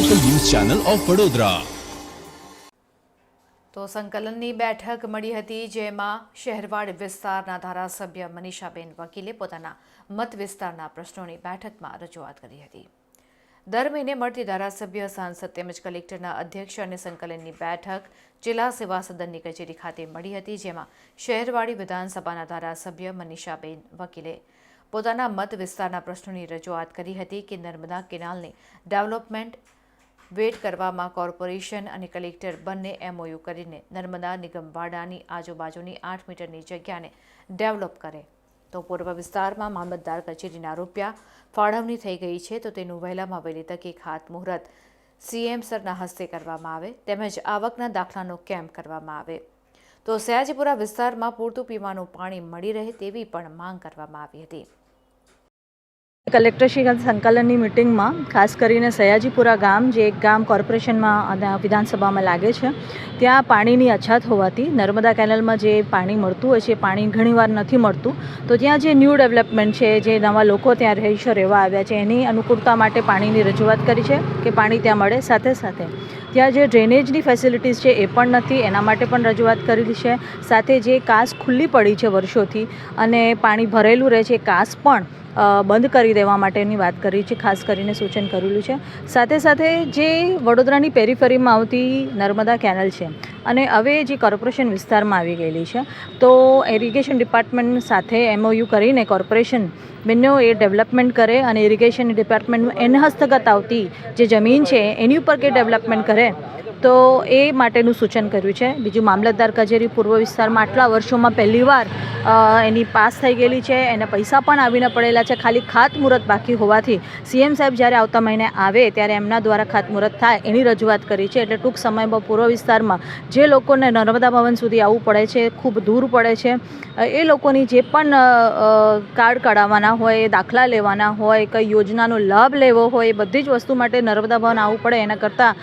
Channel of Vadodara તો સંકલનની બેઠક મળી હતી જેમાં શહેરવાડ વિસ્તારના ધારાસભ્ય મનીષાબેન વકીલે પોતાના મત વિસ્તારના પ્રશ્નોની બેઠકમાં રજૂઆત કરી હતી. દર મહિને મળતી ધારાસભ્ય સાંસદ તેમજ કલેક્ટરના અધ્યક્ષ અને સંકલનની બેઠક જિલ્લા સેવા સદનની કચેરી ખાતે મળી હતી જેમાં શહેરવાડી વિધાનસભાના ધારાસભ્ય મનીષાબેન વકીલે પોતાના મત વિસ્તારના પ્રશ્નોની રજૂઆત કરી હતી કે નર્મદા કેનાલને ડેવલપમેન્ટ વેટ કરવામાં કોર્પોરેશન અને કલેક્ટર બંને એમઓયુ કરીને નર્મદા નિગમવાડાની આજુબાજુની આઠ મીટરની જગ્યાને ડેવલપ કરે. તો પૂર્વ વિસ્તારમાં મામલતદાર કચેરીના રૂપિયા ફાળવણી થઈ ગઈ છે, તો તેનું વહેલામાં વહેલી તકે ખાતમુહૂર્ત સીએમ સરના હસ્તે કરવામાં આવે, તેમજ આવકના દાખલાનો કેમ્પ કરવામાં આવે. તો સયાજીપુરા વિસ્તારમાં પૂરતું પીવાનું પાણી મળી રહે તેવી પણ માંગ કરવામાં આવી હતી. કલેક્ટરશ્રી સંકલનની મિટિંગમાં, ખાસ કરીને સયાજીપુરા ગામ, જે એક ગામ કોર્પોરેશનમાં વિધાનસભામાં લાગે છે, ત્યાં પાણીની અછત હોવાથી, નર્મદા કેનલમાં જે પાણી મળતું હોય છે પાણી ઘણીવાર નથી મળતું, તો ત્યાં જે ન્યૂ ડેવલપમેન્ટ છે, જે નવા લોકો ત્યાં રહીશો રહેવા આવ્યા છે, એની અનુકૂળતા માટે પાણીની રજૂઆત કરી છે, કે પાણી ત્યાં મળે સાથે સાથે. ત્યાં જે ડ્રેનેજની ફેસિલિટીઝ છે, એ પણ નથી, એના માટે પણ રજૂઆત કરેલી છે, સાથે જે કાસ ખુલ્લી પડી છે વર્ષોથી, અને પાણી ભરેલું રહે છે, એ કાસ પણ બંધ કરી દેવા માટેની વાત કરી છે, ખાસ કરીને સૂચન કરેલું છે. સાથે સાથે જે વડોદરાની પેરીફરીમાં આવતી નર્મદા કેનલ છે અને હવે જે કોર્પોરેશન વિસ્તારમાં આવી ગયેલી છે, તો ઇરિગેશન ડિપાર્ટમેન્ટ સાથે એમઓયુ કરીને કોર્પોરેશન બંને એ ડેવલપમેન્ટ કરે અને ઇરિગેશન ડિપાર્ટમેન્ટ એને હસ્તગત આવતી જે જમીન છે, એની ઉપર કે ડેવલપમેન્ટ કરે તો એ માટેનું સૂચન કર્યું છે. બીજું, મામલતદાર કચેરી પૂર્વ વિસ્તારમાં આટલા વર્ષોમાં પહેલીવાર એની પાસ થઈ ગયેલી છે. એને પૈસા પણ આવીને પડેલા છે. ખાલી ખાતમુહૂર્ત બાકી હોવાથી સીએમ સાહેબ જ્યારે આવતા મહિને આવે ત્યારે એમના દ્વારા ખાતમુહૂર્ત થાય એની રજૂઆત કરી છે. એટલે ટૂંક સમયમાં પૂર્વ વિસ્તારમાં જે લોકોને નર્મદા ભવન સુધી આવવું પડે છે, ખૂબ દૂર પડે છે એ લોકોની જે પણ કાર્ડ કઢાવવાના હોય, દાખલા લેવાના હોય, કઈ યોજનાનો લાભ લેવો હોય, એ બધી જ વસ્તુ માટે નર્મદા ભવન આવવું પડે. એના કરતાં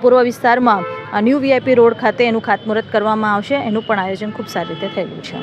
પૂર્વ પૂર્વ વિસ્તારમાં ન્યૂ વીઆઈપી રોડ ખાતે એનું ખાતમુહૂર્ત કરવામાં આવશે. એનું પણ આયોજન ખૂબ સારી રીતે થયેલું છે.